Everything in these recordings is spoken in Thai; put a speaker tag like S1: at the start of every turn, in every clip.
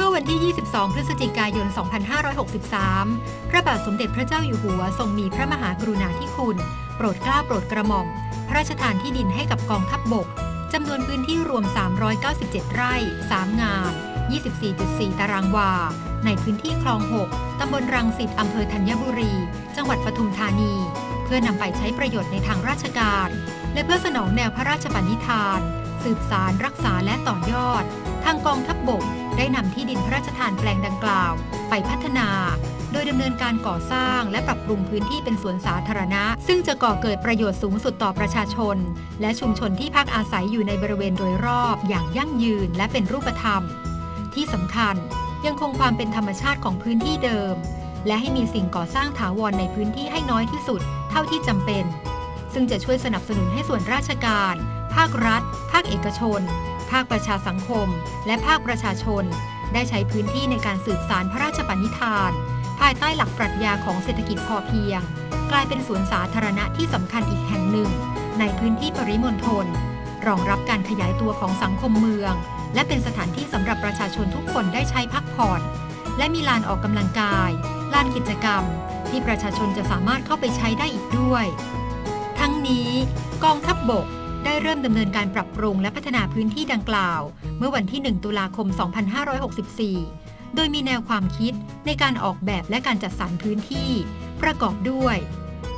S1: ื่อวันที่ 22 พฤศจิกายน 2563 พระบาทสมเด็จพระเจ้าอยู่หัวทรงมีพระมหากรุณาธิคุณ โปรดเกล้าโปรดกระหม่อม พระราชทานที่ดินให้กับกองทัพบบกจำนวนพื้นที่รวม 397 ไร่ 3 งาน 24.4 ตารางวา ในพื้นที่คลอง 6 ตำบลรังสิตอำเภอธัญบุรี จังหวัดปทุมธานี เพื่อนำไปใช้ประโยชน์ในทางราชการ และเพื่อสนองแนวพระราชปณิธานสืบสารรักษาและต่อยอด ทางกองทัพบบกได้นำที่ดินพระราชทานแปลงดังกล่าว ไปพัฒนา โดยดำเนินการก่อสร้างและปรับปรุงพื้นที่เป็นสวนสาธารณะ ซึ่งจะก่อเกิดประโยชน์สูงสุดต่อประชาชน และชุมชนที่พักอาศัยอยู่ในบริเวณโดยรอบอย่างยั่งยืนและเป็นรูปธรรม ที่สำคัญยังคงความเป็นธรรมชาติของพื้นที่เดิม และให้มีสิ่งก่อสร้างถาวรในพื้นที่ให้น้อยที่สุด เท่าที่จำเป็น ซึ่งจะช่วยสนับสนุนให้ส่วนราชการ ภาครัฐ ภาคเอกชน ภาคประชาสังคม และภาคประชาชน ได้ใช้พื้นที่ในการสืบสารพระราชปณิธาน ภายใต้หลักปรัชญาของเศรษฐกิจพอเพียง กลายเป็นสวนสาธารณะที่สำคัญอีกแห่งหนึ่ง ในพื้นที่ปริมณฑลรองรับการขยายตัวของสังคมเมือง และเป็นสถานที่สำหรับประชาชนทุกคนได้ใช้พักผ่อน และมีลานออกกำลังกาย ลานกิจกรรม ที่ประชาชนจะสามารถเข้าไปใช้ได้อีกด้วย ทั้งนี้ กองทัพบบก ได้เริ่มดำเนินการปรับปรุงและพัฒนาพื้นที่ดังกล่าว เมื่อวันที่ 1 ตุลาคม 2564 โดยมีแนวความคิดในการออกแบบและการจัดสรรพื้นที่ ประกอบด้วย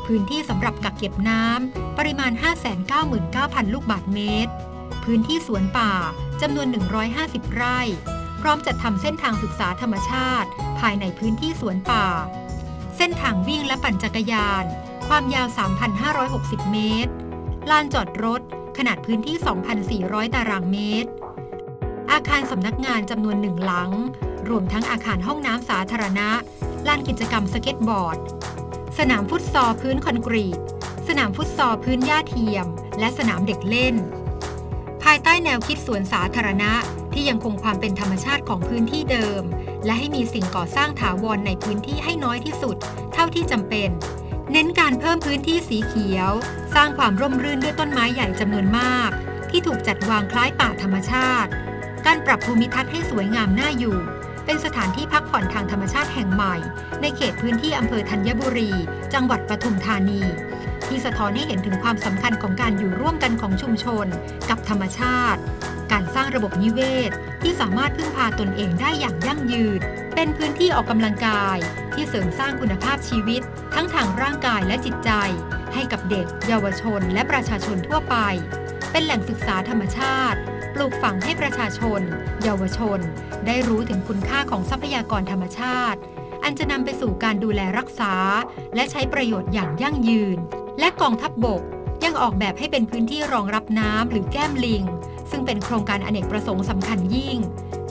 S1: พื้นที่สำหรับกักเก็บน้ำปริมาณ 599,000 ลูกบาศก์เมตร พื้นที่สวนป่าจำนวน 150 ไร่ พร้อมจัดทำเส้นทางศึกษาธรรมชาติ ภายในพื้นที่สวนป่า เส้นทางวิ่งและปั่นจักรยาน ความยาว 3,560 เมตร ลานจอดรถ ขนาดพื้นที่ 2,400 ตารางเมตร อาคารสำนักงานจำนวนหนึ่งหลัง รวมทั้งอาคารห้องน้ำสาธารณะ ลานกิจกรรมสเก็ตบอร์ด สนามฟุตซอลพื้นคอนกรีต สนามฟุตซอลพื้นหญ้าเทียม และสนามเด็กเล่น ภายใต้แนวคิดสวนสาธารณะที่ยังคงความเป็นธรรมชาติของพื้นที่เดิม และให้มีสิ่งก่อสร้างถาวรในพื้นที่ให้น้อยที่สุด เท่าที่จำเป็น เน้นการเพิ่มพื้นที่สีเขียว สร้างความร่มรื่นด้วยต้นไม้ใหญ่จำนวนมาก ที่ถูกจัดวางคล้ายป่าธรรมชาติ การปรับภูมิทัศน์ให้สวยงามน่าอยู่ เป็นสถานที่พักผ่อนทางธรรมชาติแห่งใหม่ ในเขตพื้นที่อำเภอธัญบุรี จังหวัดปทุมธานี ที่สะท้อนให้เห็นถึงความสำคัญของการอยู่ร่วมกันของชุมชน กับธรรมชาติ การสร้างระบบนิเวศ ที่สามารถพึ่งพาตนเองได้อย่างยั่งยืนเป็นพื้นที่ออกกำลังกาย ที่เสริมสร้างคุณภาพชีวิต ทั้งทางร่างกายและจิตใจ ให้กับเด็ก เยาวชน และประชาชนทั่วไป เป็นแหล่งศึกษาธรรมชาติ ปลูกฝังให้ประชาชน เยาวชน ได้รู้ถึงคุณค่าของทรัพยากรธรรมชาติ อันจะนำไปสู่การดูแลรักษา และใช้ประโยชน์อย่างยั่งยืน และกองทัพบบกยังออกแบบให้เป็นพื้นที่รองรับน้ำหรือแก้มลิง ซึ่งเป็นโครงการอเนกประสงค์สำคัญยิ่ง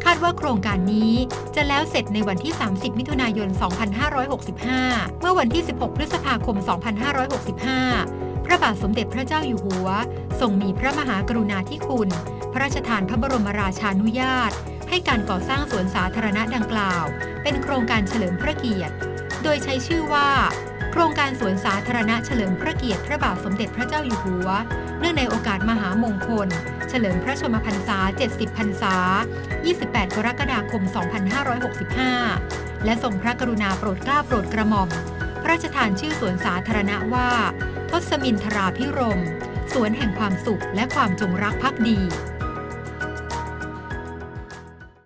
S1: คาดว่าโครงการนี้จะแล้วเสร็จในวันที่ 30 มิถุนายน 2565 เมื่อวันที่ 16 พฤษภาคม 2565 พระบาทสมเด็จพระเจ้าอยู่หัว ทรงมีพระมหากรุณาธิคุณ พระราชทานพระบรมราชานุญาต ให้การก่อสร้างสวนสาธารณะดังกล่าว เป็นโครงการเฉลิมพระเกียรติ โดยใช้ชื่อว่า โครงการสวนสาธารณะเฉลิมพระเกียรติ พระบาทสมเด็จพระเจ้าอยู่หัว เนื่องในโอกาสมหามงคล เฉลิมพระชนมพรรษา 70 พรรษา 28 กรกฎาคม 2565 และทรงพระกรุณาโปรดเกล้าโปรดกระหม่อม พระราชทานชื่อสวนสาธารณะว่า ทศมินทราพิรม สวนแห่งความสุขและความจงรักภักดี